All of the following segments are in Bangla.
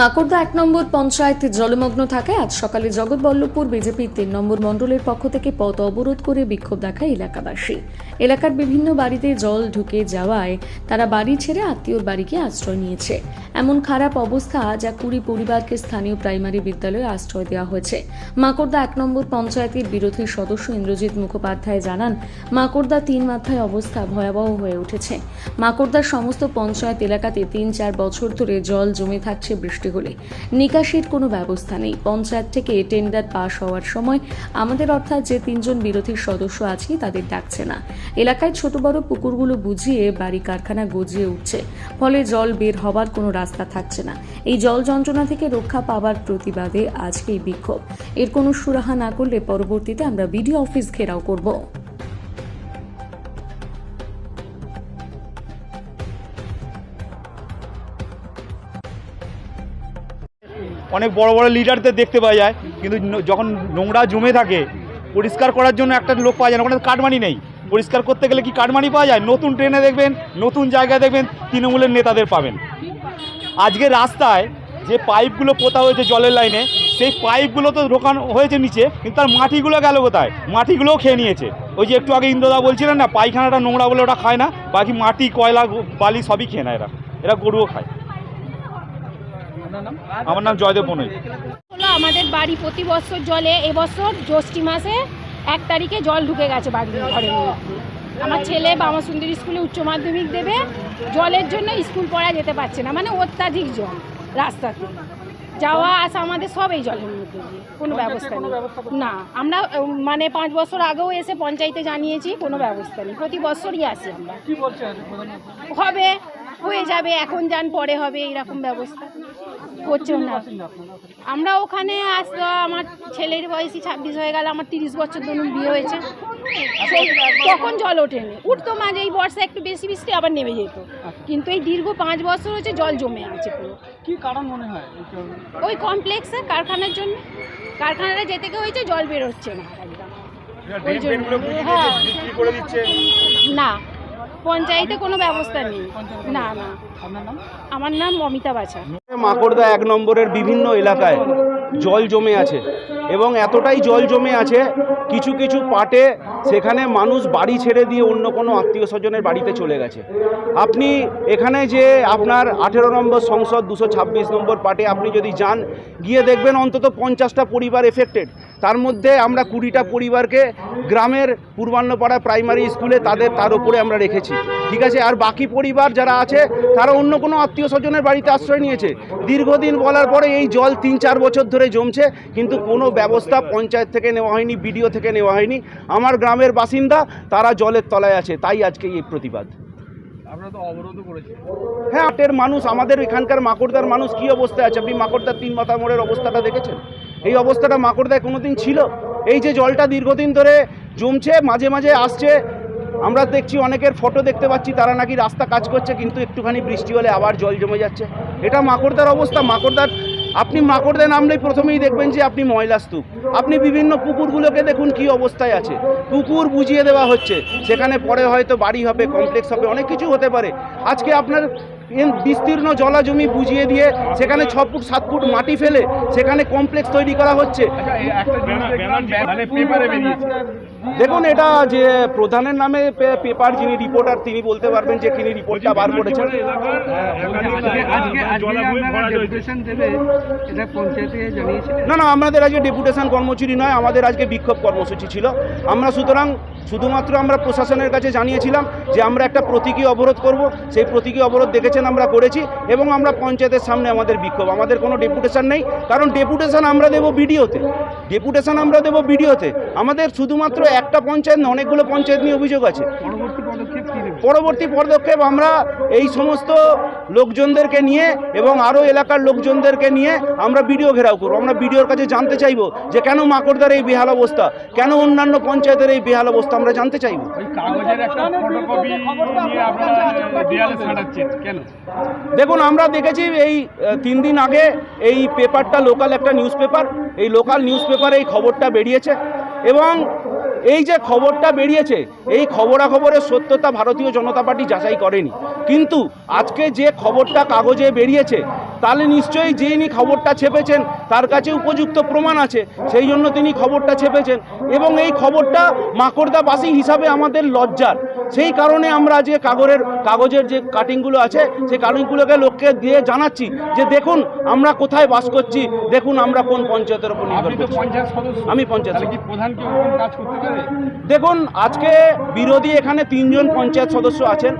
মাকড়দা এক নম্বর পঞ্চায়েত জলমগ্ন থাকায় আজ সকালে জগৎবল্লভপুর বিজেপির তিন নম্বর মণ্ডলের পক্ষ থেকে পথ অবরোধ করে বিক্ষোভ দেখায় এলাকাবাসী। এলাকার বিভিন্ন বাড়িতে জল ঢুকে যাওয়ায় তারা বাড়ি ছেড়ে আত্মীয়র বাড়িকে আশ্রয় নিয়েছে। এমন খারাপ অবস্থা যা কুড়ি পরিবারকে স্থানীয় প্রাইমারি বিদ্যালয়ে আশ্রয় দেওয়া হয়েছে। মাকড়দা এক নম্বর পঞ্চায়েতের বিরোধী সদস্য ইন্দ্রজিৎ মুখোপাধ্যায় জানান, মাকড়দা তিন মাথায় অবস্থা ভয়াবহ হয়ে উঠেছে। মাকড়দার সমস্ত পঞ্চায়েত এলাকাতে তিন চার বছর ধরে জল জমে থাকছে বৃষ্টি হলে নিকাশির কোনো ব্যবস্থা নেই। পঞ্চায়েত থেকে টেন্ডার পাশ হওয়ার সময় আমাদের অর্থাৎ যে তিনজন বিরোধী সদস্য আছি তাদের ডাকছে না। এলাকায় ছোট বড় পুকুরগুলো বুঝিয়ে বাড়ি কারখানা গজিয়ে উঠছে। ফলে জল বের হবার কোনো রাস্তা থাকছে না। এই জল যন্ত্রণা থেকে রক্ষা পাওয়ার প্রতিবাদে আজকে এই বিক্ষোভ। এর কোনো সুরাহা না করলে পরবর্তীতে আমরা বিডিও অফিস ঘেরাও করব। অনেক বড় বড় লিডারদের দেখতে পাওয়া যায়, কিন্তু যখন নোংরা জমে থাকে, পরিষ্কার করার জন্য একটা লোক পাওয়া যায় না। ওখানে কাটমানি নেই। পরিষ্কার করতে গেলে কি কাটমানি পাওয়া যায়? নতুন ট্রেনে দেখবেন, নতুন জায়গায় দেখবেন, তৃণমূলের নেতাদের পাবেন। আজকে রাস্তায় যে পাইপগুলো পোতা হয়েছে জলের লাইনে, সেই পাইপগুলো তো ঢোকানো হয়েছে নিচে, কিন্তু তার মাটিগুলো গেল কোথায়? মাটিগুলোও খেয়ে নিয়েছে। ওই যে একটু আগে ইন্দ্রদা বলছিলেন না, পায়খানাটা নোংরা বলে ওটা খায় না, বাকি মাটি, কয়লা বালি সবই খেয়ে নেয় এরা। এরা গরুও খায়। আমার নাম জয়দেব বনই আমাদের বাড়ি প্রতি বছর জলে, এবছর জ্যৈষ্ঠী মাসে এক তারিখে জল ঢুকে গেছে বাড়ির মধ্যে। আমার ছেলে বামা সুন্দরী স্কুলে উচ্চ মাধ্যমিক দেবে, জলের জন্য স্কুল পড়া যেতে পারছে না মানে অত্যাধিক জল রাস্তাতে। যাওয়া আসা আমাদের সব এই জলের মধ্যে দিয়ে কোনো ব্যবস্থা নেই। না আমরা মানে পাঁচ বছর আগেও এসে পঞ্চায়েতে জানিয়েছি কোনো ব্যবস্থা নেই। প্রতি বছরই আসি আমরা। হবে হয়ে যাবে এখন যান পরে হবে এইরকম ব্যবস্থা। করছে না। আমরা ওখানে আসতো আমার ছেলের বয়সী ছাব্বিশ হয়ে গেল আমার তিরিশ বছর ধরুন বিয়ে হয়েছে। সেই তখন জল ওঠেনি। উঠতো মাঝে এই বর্ষা একটু বেশি বৃষ্টি আবার নেমে যেত। কিন্তু এই দীর্ঘ পাঁচ বছর হচ্ছে জল জমে আছে পুরো। কি কারণ মনে হয়? ওই কমপ্লেক্সে কারখানার জন্য। কারখানাটা যেতে গিয়ে হয়েছে জল বেরোচ্ছে না। একদম ওই জন্য। হ্যাঁ। বিক্রি করে দিচ্ছে? না পঞ্চায়েতে কোনো ব্যবস্থা নেই। না না। আমার নাম অমিতা বাছা। মাকড়দা এক নম্বরের বিভিন্ন এলাকায় জল জমে আছে। এবং এতটাই জল জমে আছে কিছু কিছু পাটে সেখানে মানুষ বাড়ি ছেড়ে দিয়ে অন্য কোনো আত্মীয় স্বজনের বাড়িতে চলে গেছে। আপনি এখানে যে আপনার আঠেরো নম্বর সংসদ, দুশো ছাব্বিশ নম্বর পাটে আপনি যদি যান, গিয়ে দেখবেন অন্তত পঞ্চাশটা পরিবার এফেক্টেড তার মধ্যে আমরা কুড়িটা পরিবারকে গ্রামের পূর্বান্নপাড়া প্রাইমারি স্কুলে তাদের, তার উপরে আমরা রেখেছি। ঠিক আছে? আর বাকি পরিবার যারা আছে, তারা অন্য কোনো আত্মীয় স্বজনের বাড়িতে আশ্রয় নিয়েছে। দীর্ঘদিন বলার পরে এই জল তিন চার বছর ধরে জমছে, কিন্তু কোনো ব্যবস্থা পঞ্চায়েত থেকে নেওয়া হয়নি বিডিও থেকে নেওয়া হয়নি। আমার গ্রামের বাসিন্দা তারা জলের তলায় আছে তাই আজকে এই প্রতিবাদ। হ্যাঁ আটের মানুষ আমাদের এখানকার মাকড়দার মানুষ কি অবস্থায় আছে? আপনি মাকড়দার তিন মাথা মোড়ের অবস্থাটা দেখেছেন? এই অবস্থাটা মাকড়দায় কোনোদিন ছিল? এই যে জলটা দীর্ঘদিন ধরে জমছে মাঝে মাঝে আসছে আমরা দেখছি অনেকের ফটো দেখতে পাচ্ছি তারা নাকি রাস্তা কাজ করছে কিন্তু একটুখানি বৃষ্টি হলে আবার জল জমে যাচ্ছে। এটা মাকড়দার অবস্থা মাকড়দার আপনি মাকড়দে নামলেই প্রথমেই দেখবেন যে আপনি ময়লা স্তূপ। আপনি বিভিন্ন পুকুরগুলোকে দেখুন কি অবস্থায় আছে। পুকুর বুঝিয়ে দেওয়া হচ্ছে। সেখানে পরে হয়তো বাড়ি হবে, কমপ্লেক্স হবে, অনেক কিছু হতে পারে। আজকে আপনার বিস্তীর্ণ জলা জমি বুঝিয়ে দিয়ে সেখানে ছ ফুট সাত ফুট মাটি ফেলে সেখানে কমপ্লেক্স তৈরি করা হচ্ছে। মানে পেপারে বেরিয়েছে। দেখুন এটা যে প্রধানের নামে পেপার যিনি রিপোর্টার তিনি বলতে পারবেন যে তিনি রিপোর্টটা বার করেছেন। এটা পঞ্চায়েতে জানিয়েছিলেন? না না আমাদের আজকে ডেপুটেশন কর্মসূচি নয় আমাদের আজকে বিক্ষোভ কর্মসূচি ছিল। আমরা সুতরাং শুধুমাত্র আমরা প্রশাসনের কাছে জানিয়েছিলাম যে আমরা একটা প্রতীকী অবরোধ করব। সেই প্রতীকী অবরোধ দেখেছেন আমরা করেছি এবং আমরা পঞ্চায়েতের সামনে আমাদের বিক্ষোভ। আমাদের কোনো ডেপুটেশন নেই। কারণ ডেপুটেশন আমরা দেবো বিডিওতে ডেপুটেশন আমরা দেবো বিডিওতে আমাদের শুধুমাত্র একটা পঞ্চায়েত না অনেকগুলো পঞ্চায়েত নিয়ে অভিযোগ আছে। পরবর্তী পদক্ষেপ আমরা এই সমস্ত লোকজনদেরকে নিয়ে এবং আরও এলাকার লোকজনদেরকে নিয়ে আমরা ভিডিও ঘেরাও করব। আমরা ভিডিওর কাছে জানতে চাইব যে কেন মাকড়দার এই বেহাল অবস্থা? কেন অন্যান্য পঞ্চায়েতের এই বেহাল অবস্থা আমরা জানতে চাইব? দেখুন আমরা দেখেছি এই তিন দিন আগে এই পেপারটা লোকাল একটা নিউজ পেপার এই লোকাল নিউজ পেপারে এই খবরটা বেরিয়েছে এবং এই যে খবরটা বেরিয়েছে, এই খবরাখবরের সত্যতা ভারতীয় জনতা পার্টি যাচাই করেনি। কিন্তু আজকে যে খবরটা কাগজে বেরিয়েছে তাহলে নিশ্চয়ই যিনি খবরটা ছেপেছেন তার কাছে উপযুক্ত প্রমাণ আছে। সেই জন্য তিনি খবরটা ছেপেছেন। এবং এই খবরটা মাকড়দাবাসী হিসাবে আমাদের লজ্জার। সেই কারণে আমরা যে কাগরের কাগজের যে কাটিংগুলো আছে সেই কাটিংগুলোকে লোককে দিয়ে জানাচ্ছি যে দেখুন আমরা কোথায় বাস করছি দেখুন আমরা কোন পঞ্চায়েতের উপর নির্ভর আমি পঞ্চায়েত দেখুন আজকে বিরোধী এখানে তিনজন পঞ্চায়েত সদস্য আছেন।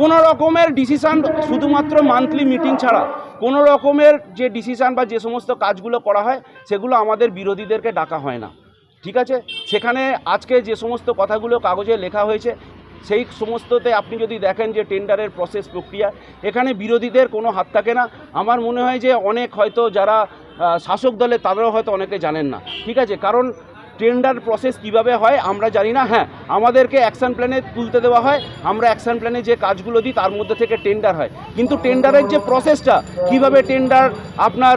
কোনো রকমের ডিসিশান শুধুমাত্র মান্থলি মিটিং ছাড়া, কোনো রকমের যে ডিসিশান বা যে সমস্ত কাজগুলো করা হয়, সেগুলো আমাদের বিরোধীদেরকে ডাকা হয় না। ঠিক আছে? সেখানে আজকে যে সমস্ত কথাগুলো কাগজে লেখা হয়েছে, সেই সমস্ততে আপনি যদি দেখেন যে টেন্ডারের প্রসেস প্রক্রিয়া, এখানে বিরোধীদের কোনো হাত থাকে না। আমার মনে হয় যে অনেক হয়তো যারা শাসক দলে তারাও হয়তো অনেকে জানেন না। ঠিক আছে? কারণ টেন্ডার প্রসেস কীভাবে হয় আমরা জানি না। হ্যাঁ আমাদেরকে অ্যাকশন প্ল্যানে তুলতে দেওয়া হয়। আমরা অ্যাকশন প্ল্যানে যে কাজগুলো দিই তার মধ্যে থেকে টেন্ডার হয়। কিন্তু টেন্ডারের যে প্রসেসটা কীভাবে টেন্ডার আপনার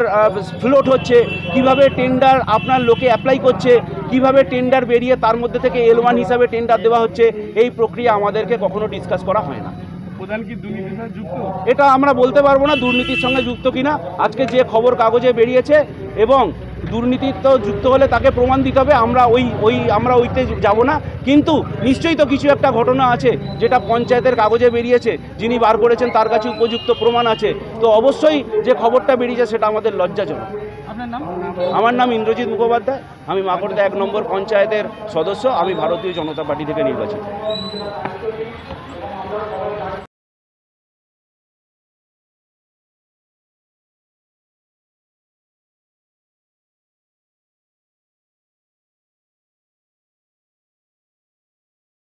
ফ্লোট হচ্ছে কীভাবে টেন্ডার আপনার লোকে অ্যাপ্লাই করছে কীভাবে টেন্ডার বেরিয়ে তার মধ্যে থেকে এল ওয়ান হিসাবে টেন্ডার দেওয়া হচ্ছে এই প্রক্রিয়া আমাদেরকে কখনো ডিসকাস করা হয় না। প্রধান কি দুর্নীতির সাথে যুক্ত? এটা আমরা বলতে পারব না দুর্নীতির সঙ্গে যুক্ত কিনা। আজকে যে খবর কাগজে বেরিয়েছে এবং দুর্নীতির তো যুক্ত হলে তাকে প্রমাণ দিতে হবে আমরা ওই ওই আমরা ওইতে যাব না। কিন্তু নিশ্চয়ই তো কিছু একটা ঘটনা আছে যেটা পঞ্চায়েতের কাগজে বেরিয়েছে যিনি বার করেছেন তার কাছে উপযুক্ত প্রমাণ আছে। তো অবশ্যই যে খবরটা বেরিয়েছে সেটা আমাদের লজ্জাজনক। আমার নাম ইন্দ্রজিৎ মুখোপাধ্যায় আমি মাকড়দা এক নম্বর পঞ্চায়েতের সদস্য আমি ভারতীয় জনতা পার্টি থেকে নির্বাচিত।